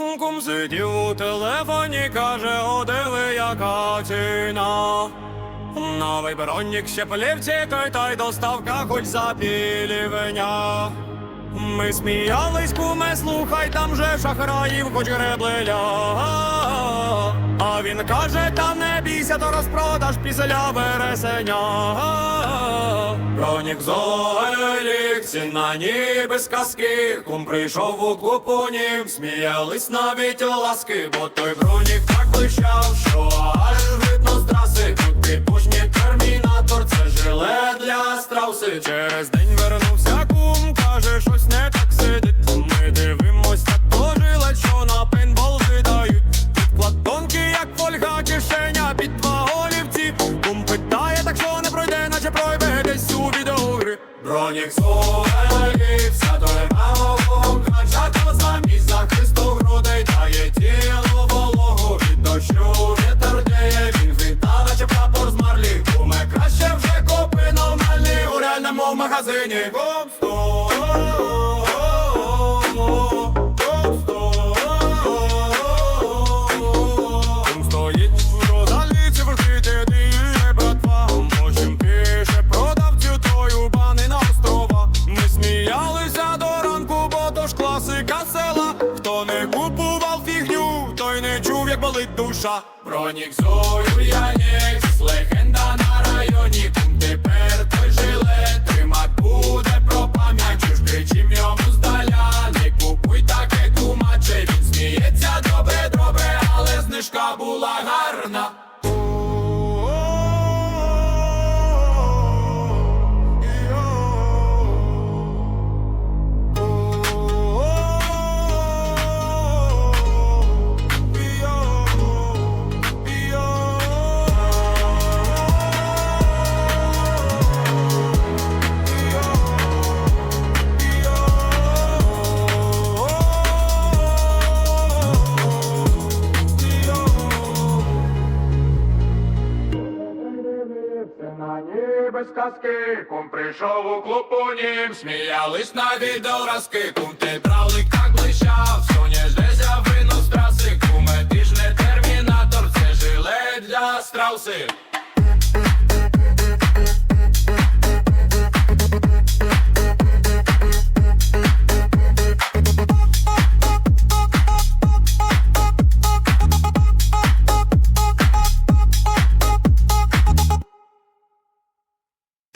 Кум сидів у телефоні, каже, о, яка ціна. Новий бронік ще полівці, той та й доставка хоч за пілівня. Ми сміялись, куме, слухай, там же шахраїв хоч гребли А він каже, та не бійся, то розпродаж після вересеня. Бронік зоелік, ціна ніби з казки. Кум прийшов у купонів, сміялись навіть ласки, бо той бронік так блищав, що аж видно з траси. Тут типушні термінатор, це жилет для страуси. Через день вернувся у відеогри. Бронік зоелів, вся доле мамо кача то замість захисту грудей дає тіло вологу від дощу вітер діє, він віта, наче прапор з марлі. Куме краще вже купи нормальні у реальному магазині. Кум як болить душа. Бронік зою нікс, легенда на районі. Кум тепер той жилет, тримать буде про пам'ять. Чуж кричим йому здаля, не купуй таке кумаче. Він сміється добре, добре, але знижка була гарна. На ніби з казки, кум прийшов у клуб у нім, сміялись на відеоразки, кум ти правли так блищав, сонєш десь я вину з траси, куме ти ж не термінатор, це жиле для страуси.